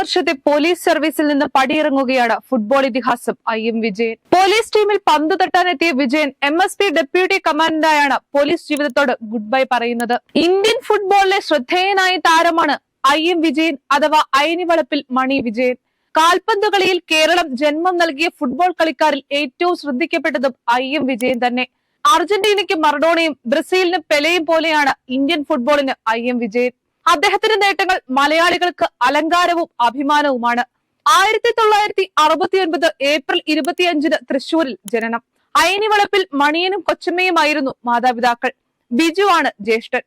വർഷത്തെ പോലീസ് സർവീസിൽ നിന്ന് പടിയിറങ്ങുകയാണ് ഫുട്ബോൾ ഇതിഹാസം ഐ എം വിജയൻ. പോലീസ് ടീമിൽ പന്ത് തട്ടാനെത്തിയ Vijayan M S P deputy കമാൻഡന്റായാണ് police ജീവിതത്തോട് ഗുഡ് ബൈ പറയുന്നത്. ഇന്ത്യൻ ഫുട്ബോളിലെ ശ്രദ്ധേയനായ താരമാണ് ഐ എം വിജയൻ അഥവാ അയനിവളപ്പിൽ മണി വിജയൻ. കാൽപന്ത് കളിയിൽ കേരളം ജന്മം നൽകിയ ഫുട്ബോൾ കളിക്കാരിൽ ഏറ്റവും ശ്രദ്ധിക്കപ്പെട്ടതും ഐ എം വിജയൻ തന്നെ. അർജന്റീനയ്ക്ക് മറഡോണയും ബ്രസീലിന് പെലയും പോലെയാണ് ഇന്ത്യൻ ഫുട്ബോളിന് ഐ എം വിജയൻ. അദ്ദേഹത്തിന്റെ നേട്ടങ്ങൾ മലയാളികൾക്ക് അലങ്കാരവും അഭിമാനവുമാണ്. ആയിരത്തി തൊള്ളായിരത്തി അറുപത്തി ഒൻപത് ഏപ്രിൽ ഇരുപത്തിയഞ്ചിന് തൃശൂരിൽ ജനനം. അയനിവളപ്പിൽ മണിയനും കൊച്ചമ്മയുമായിരുന്നു മാതാപിതാക്കൾ. ബിജു ആണ് ജ്യേഷ്ഠൻ.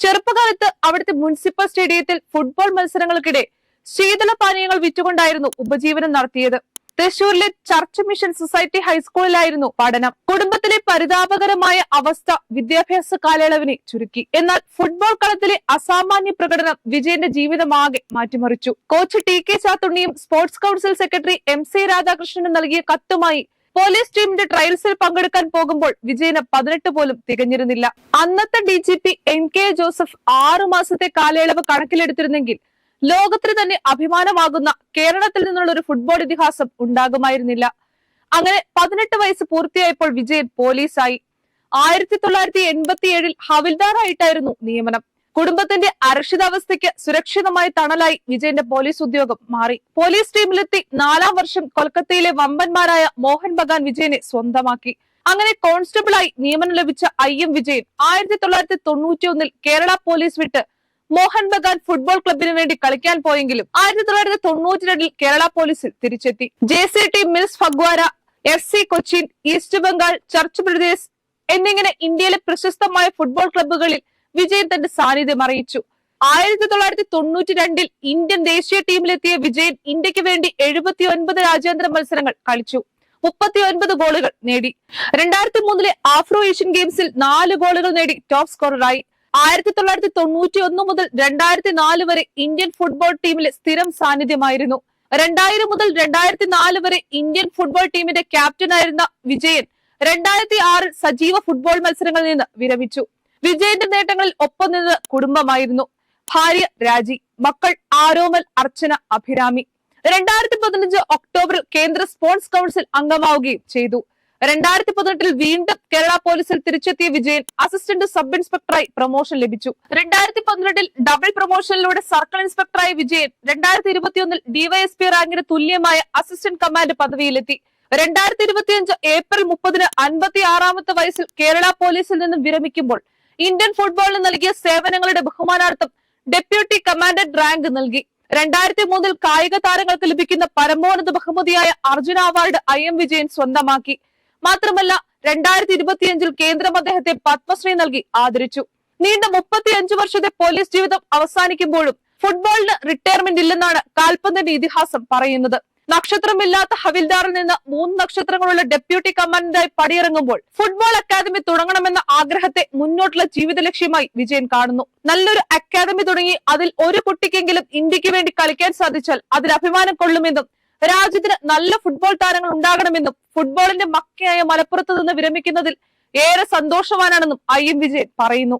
ചെറുപ്പകാലത്ത് അവിടുത്തെ മുനിസിപ്പൽ സ്റ്റേഡിയത്തിൽ ഫുട്ബോൾ മത്സരങ്ങൾക്കിടെ ശീതളപാനീയങ്ങൾ വിറ്റുകൊണ്ടായിരുന്നു ഉപജീവനം നടത്തിയത്. തൃശൂരിലെ ചർച്ച് മിഷൻ സൊസൈറ്റി ഹൈസ്കൂളിലായിരുന്നു പഠനം. കുടുംബത്തിലെ പരിതാപകരമായ അവസ്ഥ വിദ്യാഭ്യാസ കാലയളവിനെ ചുരുക്കി. എന്നാൽ ഫുട്ബോൾ കളത്തിലെ അസാമാന്യ പ്രകടനം വിജയന്റെ ജീവിതമാകെ മാറ്റിമറിച്ചു. Coach T K ചാത്തുണ്ണിയും sports council secretary M C രാധാകൃഷ്ണനും നൽകിയ കത്തുമായി പോലീസ് ടീമിന്റെ ട്രയൽസിൽ പങ്കെടുക്കാൻ പോകുമ്പോൾ വിജയന് പതിനെട്ട് പോലും തികഞ്ഞിരുന്നില്ല. അന്നത്തെ D G P N K Joseph ആറു മാസത്തെ കാലയളവ് കണക്കിലെടുത്തിരുന്നെങ്കിൽ ലോകത്തിന് തന്നെ അഭിമാനമാകുന്ന കേരളത്തിൽ നിന്നുള്ള ഒരു ഫുട്ബോൾ ഇതിഹാസം ഉണ്ടാകുമായിരുന്നില്ല. അങ്ങനെ പതിനെട്ട് വയസ്സ് പൂർത്തിയായപ്പോൾ വിജയൻ പോലീസായി. ആയിരത്തി തൊള്ളായിരത്തി എൺപത്തി ഏഴിൽ ഹവിൽദാറായിട്ടായിരുന്നു നിയമനം. കുടുംബത്തിന്റെ അരക്ഷിതാവസ്ഥയ്ക്ക് സുരക്ഷിതമായ തണലായി വിജയന്റെ പോലീസ് ഉദ്യോഗം മാറി. പോലീസ് ടീമിലെത്തി നാലാം വർഷം കൊൽക്കത്തയിലെ വമ്പന്മാരായ മോഹൻ ബഗാൻ വിജയനെ സ്വന്തമാക്കി. അങ്ങനെ കോൺസ്റ്റബിളായി നിയമനം ലഭിച്ച ഐ എം വിജയൻ ആയിരത്തി തൊള്ളായിരത്തി തൊണ്ണൂറ്റി ഒന്നിൽ കേരള പോലീസ് വിട്ട് മോഹൻ ബഗാൻ ഫുട്ബോൾ ക്ലബിന് വേണ്ടി കളിക്കാൻ പോയെങ്കിലും ആയിരത്തി തൊള്ളായിരത്തി തൊണ്ണൂറ്റി രണ്ടിൽ കേരള പോലീസിൽ തിരിച്ചെത്തി. J C T Mills Phagwara F C Cochin East Bengal Church Brothers എന്നിങ്ങനെ ഇന്ത്യയിലെ പ്രശസ്തമായ ഫുട്ബോൾ ക്ലബ്ബുകളിൽ വിജയൻ തന്റെ സാന്നിധ്യം അറിയിച്ചു. ആയിരത്തി തൊള്ളായിരത്തി തൊണ്ണൂറ്റി രണ്ടിൽ ഇന്ത്യൻ ദേശീയ ടീമിലെത്തിയ വിജയൻ ഇന്ത്യയ്ക്ക് വേണ്ടി എഴുപത്തി ഒൻപത് രാജ്യാന്തര മത്സരങ്ങൾ കളിച്ചു. മുപ്പത്തി ഒൻപത് ഗോളുകൾ നേടി. രണ്ടായിരത്തി മൂന്നിലെ ആഫ്രോ ഏഷ്യൻ ഗെയിംസിൽ നാല് ഗോളുകൾ നേടി ടോപ്പ് സ്കോററായി ആയിരത്തി തൊള്ളായിരത്തി തൊണ്ണൂറ്റി ഒന്ന് മുതൽ രണ്ടായിരത്തി നാല് വരെ ഇന്ത്യൻ ഫുട്ബോൾ ടീമിലെ സ്ഥിരം സാന്നിധ്യമായിരുന്നു. രണ്ടായിരം മുതൽ രണ്ടായിരത്തി നാല് വരെ ഇന്ത്യൻ ഫുട്ബോൾ ടീമിന്റെ ക്യാപ്റ്റനായിരുന്ന വിജയൻ രണ്ടായിരത്തി ആറിൽ സജീവ ഫുട്ബോൾ മത്സരങ്ങളിൽ നിന്ന് വിരമിച്ചു. വിജയന്റെ നേട്ടങ്ങളിൽ ഒപ്പം നിന്നത് കുടുംബമായിരുന്നു. ഭാര്യ രാജി മക്കൾ ആരോമൽ അർച്ചന അഭിരാമി. രണ്ടായിരത്തി പതിനഞ്ച് ഒക്ടോബറിൽ കേന്ദ്ര സ്പോർട്സ് കൗൺസിൽ അംഗമാവുകയും ചെയ്തു. രണ്ടായിരത്തി പതിനെട്ടിൽ വീണ്ടും കേരള പോലീസിൽ തിരിച്ചെത്തിയ വിജയൻ അസിസ്റ്റന്റ് സബ് ഇൻസ്പെക്ടറായി പ്രൊമോഷൻ ലഭിച്ചു. രണ്ടായിരത്തി പന്ത്രണ്ടിൽ ഡബിൾ പ്രൊമോഷനിലൂടെ സർക്കിൾ ഇൻസ്പെക്ടറായ വിജയൻ രണ്ടായിരത്തി ഇരുപത്തിയൊന്നിൽ ഡിവൈഎസ്പി റാങ്കിന് തുല്യമായ അസിസ്റ്റന്റ് കമാൻഡ് പദവിയിലെത്തി. രണ്ടായിരത്തി ഇരുപത്തിയഞ്ച് ഏപ്രിൽ മുപ്പതിന് അൻപത്തി ആറാമത്തെ വയസ്സിൽ കേരള പോലീസിൽ നിന്നും വിരമിക്കുമ്പോൾ ഇന്ത്യൻ ഫുട്ബോളിന് നൽകിയ സേവനങ്ങളുടെ ബഹുമാനാർത്ഥം ഡെപ്യൂട്ടി കമാൻഡന്റ് റാങ്ക് നൽകി. രണ്ടായിരത്തി മൂന്നിൽ കായിക താരങ്ങൾക്ക് ലഭിക്കുന്ന പരമോന്നത ബഹുമതിയായ Arjuna award I M Vijayan സ്വന്തമാക്കി. മാത്രമല്ല രണ്ടായിരത്തി ഇരുപത്തിയഞ്ചിൽ കേന്ദ്രം അദ്ദേഹത്തെ പത്മശ്രീ നൽകി ആദരിച്ചു. നീണ്ട മുപ്പത്തിയഞ്ചു വർഷത്തെ പോലീസ് ജീവിതം അവസാനിക്കുമ്പോഴും ഫുട്ബോളിന് റിട്ടയർമെന്റ് ഇല്ലെന്നാണ് കാൽപന്തിന്റെ ഇതിഹാസം പറയുന്നത്. നക്ഷത്രമില്ലാത്ത ഹവിൽദാറിൽ നിന്ന് മൂന്ന് നക്ഷത്രങ്ങളുള്ള ഡെപ്യൂട്ടി കമാൻഡന്റായി പടിയിറങ്ങുമ്പോൾ ഫുട്ബോൾ അക്കാദമി തുടങ്ങണമെന്ന ആഗ്രഹത്തെ മുന്നോട്ടുള്ള ജീവിത ലക്ഷ്യമായി വിജയൻ കാണുന്നു. നല്ലൊരു അക്കാദമി തുടങ്ങി അതിൽ ഒരു കുട്ടിക്കെങ്കിലും ഇന്ത്യയ്ക്ക് വേണ്ടി കളിക്കാൻ സാധിച്ചാൽ അതിൽ അഭിമാനം കൊള്ളുമെന്നും രാജ്യത്തിന് നല്ല ഫുട്ബോൾ താരങ്ങൾ ഉണ്ടാകണമെന്നും ഫുട്ബോളിന്റെ മക്കയായ മലപ്പുറത്ത് നിന്ന് വിരമിക്കുന്നതിൽ ഏറെ സന്തോഷവാനാണെന്നും ഐ എം വിജയൻ പറയുന്നു.